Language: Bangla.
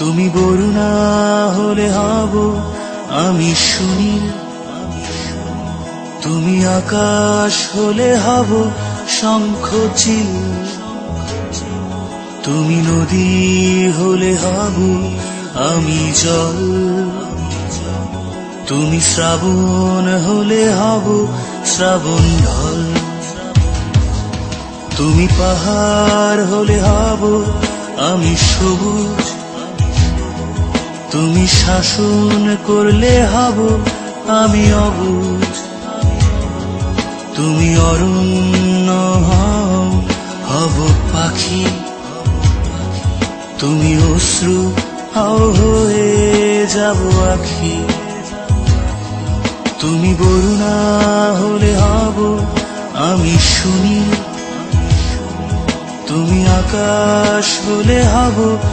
তুমি বরুণা হলে হব আমি সুনীল। তুমি আকাশ হলে হব শঙ্খচিল তুমি নদী হলে হব আমি জল। তুমি শ্রাবণ হলে হব শ্রাবণ ঢল। তুমি পাহাড় হলে হব আমি সবুজ। তুমি শাসন করলে হব আমি অবুজ। তুমি অরণ্য হব পাখি। তুমি অশ্রু হও, হয়ে যাব আখি। তুমি বরুণা হলে হব আমি শুনি তুমি আকাশ হলে হব